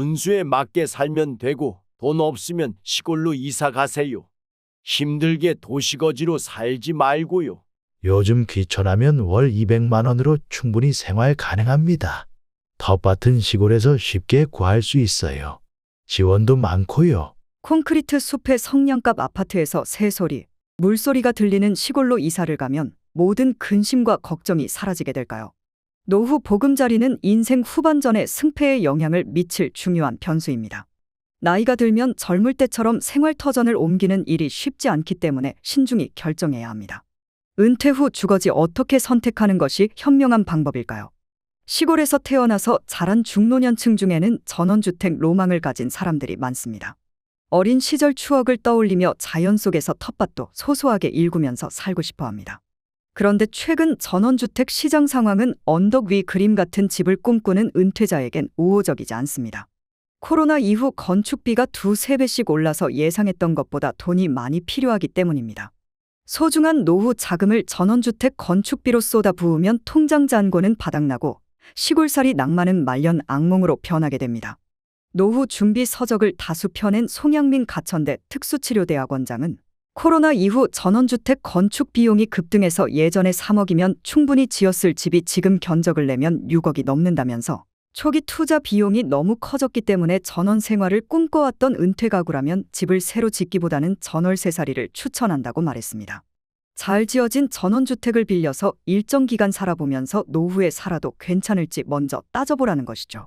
분수에 맞게 살면 되고 돈 없으면 시골로 이사 가세요. 힘들게 도시거지로 살지 말고요. 요즘 귀촌하면 월 200만 원으로 충분히 생활 가능합니다. 텃밭은 시골에서 쉽게 구할 수 있어요. 지원도 많고요. 콘크리트 숲의 성냥갑 아파트에서 새소리, 물소리가 들리는 시골로 이사를 가면 모든 근심과 걱정이 사라지게 될까요? 노후 보금자리는 인생 후반전의 승패에 영향을 미칠 중요한 변수입니다. 나이가 들면 젊을 때처럼 생활 터전을 옮기는 일이 쉽지 않기 때문에 신중히 결정해야 합니다. 은퇴 후 주거지 어떻게 선택하는 것이 현명한 방법일까요? 시골에서 태어나서 자란 중노년층 중에는 전원주택 로망을 가진 사람들이 많습니다. 어린 시절 추억을 떠올리며 자연 속에서 텃밭도 소소하게 일구면서 살고 싶어 합니다. 그런데 최근 전원주택 시장 상황은 언덕 위 그림 같은 집을 꿈꾸는 은퇴자에겐 우호적이지 않습니다. 코로나 이후 건축비가 두세 배씩 올라서 예상했던 것보다 돈이 많이 필요하기 때문입니다. 소중한 노후 자금을 전원주택 건축비로 쏟아 부으면 통장 잔고는 바닥나고 시골살이 낭만은 말년 악몽으로 변하게 됩니다. 노후 준비 서적을 다수 펴낸 송양민 가천대 특수치료대학원장은 코로나 이후 전원주택 건축 비용이 급등해서 예전에 3억이면 충분히 지었을 집이 지금 견적을 내면 6억이 넘는다면서 초기 투자 비용이 너무 커졌기 때문에 전원 생활을 꿈꿔왔던 은퇴 가구라면 집을 새로 짓기보다는 전월세살이를 추천한다고 말했습니다. 잘 지어진 전원주택을 빌려서 일정 기간 살아보면서 노후에 살아도 괜찮을지 먼저 따져보라는 것이죠.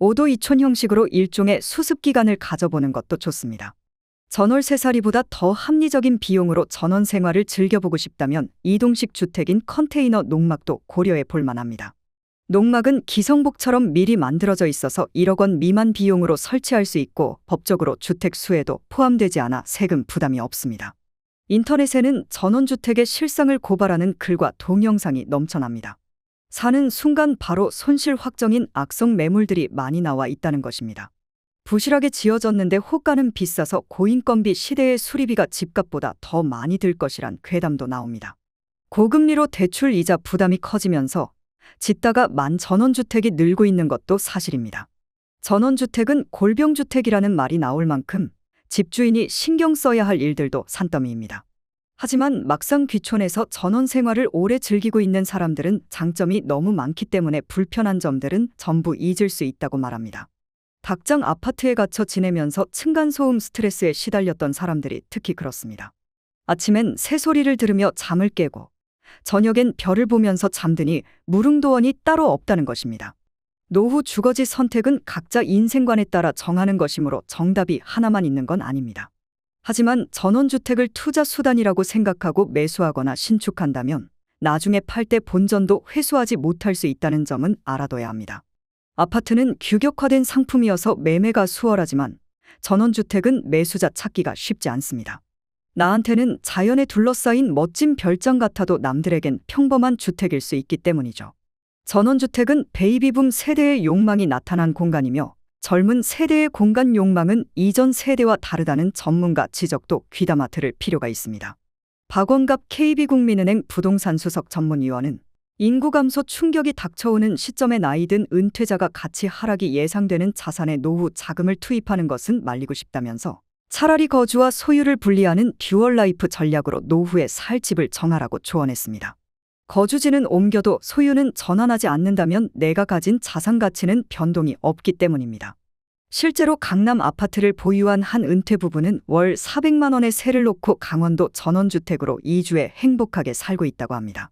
5도 2촌 형식으로 일종의 수습 기간을 가져보는 것도 좋습니다. 전월세살이보다 더 합리적인 비용으로 전원 생활을 즐겨보고 싶다면 이동식 주택인 컨테이너 농막도 고려해 볼 만합니다. 농막은 기성복처럼 미리 만들어져 있어서 1억 원 미만 비용으로 설치할 수 있고 법적으로 주택 수에도 포함되지 않아 세금 부담이 없습니다. 인터넷에는 전원주택의 실상을 고발하는 글과 동영상이 넘쳐납니다. 사는 순간 바로 손실 확정인 악성 매물들이 많이 나와 있다는 것입니다. 부실하게 지어졌는데 호가는 비싸서 고인건비 시대의 수리비가 집값보다 더 많이 들 것이란 괴담도 나옵니다. 고금리로 대출 이자 부담이 커지면서 짓다가 만 전원주택이 늘고 있는 것도 사실입니다. 전원주택은 골병주택이라는 말이 나올 만큼 집주인이 신경 써야 할 일들도 산더미입니다. 하지만 막상 귀촌에서 전원 생활을 오래 즐기고 있는 사람들은 장점이 너무 많기 때문에 불편한 점들은 전부 잊을 수 있다고 말합니다. 닭장 아파트에 갇혀 지내면서 층간소음 스트레스에 시달렸던 사람들이 특히 그렇습니다. 아침엔 새소리를 들으며 잠을 깨고 저녁엔 별을 보면서 잠드니 무릉도원이 따로 없다는 것입니다. 노후 주거지 선택은 각자 인생관에 따라 정하는 것이므로 정답이 하나만 있는 건 아닙니다. 하지만 전원주택을 투자 수단이라고 생각하고 매수하거나 신축한다면 나중에 팔 때 본전도 회수하지 못할 수 있다는 점은 알아둬야 합니다. 아파트는 규격화된 상품이어서 매매가 수월하지만 전원주택은 매수자 찾기가 쉽지 않습니다. 나한테는 자연에 둘러싸인 멋진 별장 같아도 남들에겐 평범한 주택일 수 있기 때문이죠. 전원주택은 베이비붐 세대의 욕망이 나타난 공간이며 젊은 세대의 공간 욕망은 이전 세대와 다르다는 전문가 지적도 귀담아 들을 필요가 있습니다. 박원갑 KB국민은행 부동산 수석 전문위원은 인구 감소 충격이 닥쳐오는 시점에 나이든 은퇴자가 가치 하락이 예상되는 자산에 노후 자금을 투입하는 것은 말리고 싶다면서 차라리 거주와 소유를 분리하는 듀얼 라이프 전략으로 노후에 살 집을 정하라고 조언했습니다. 거주지는 옮겨도 소유는 전환하지 않는다면 내가 가진 자산 가치는 변동이 없기 때문입니다. 실제로 강남 아파트를 보유한 한 은퇴 부부는 월 400만 원의 세를 놓고 강원도 전원주택으로 2주에 행복하게 살고 있다고 합니다.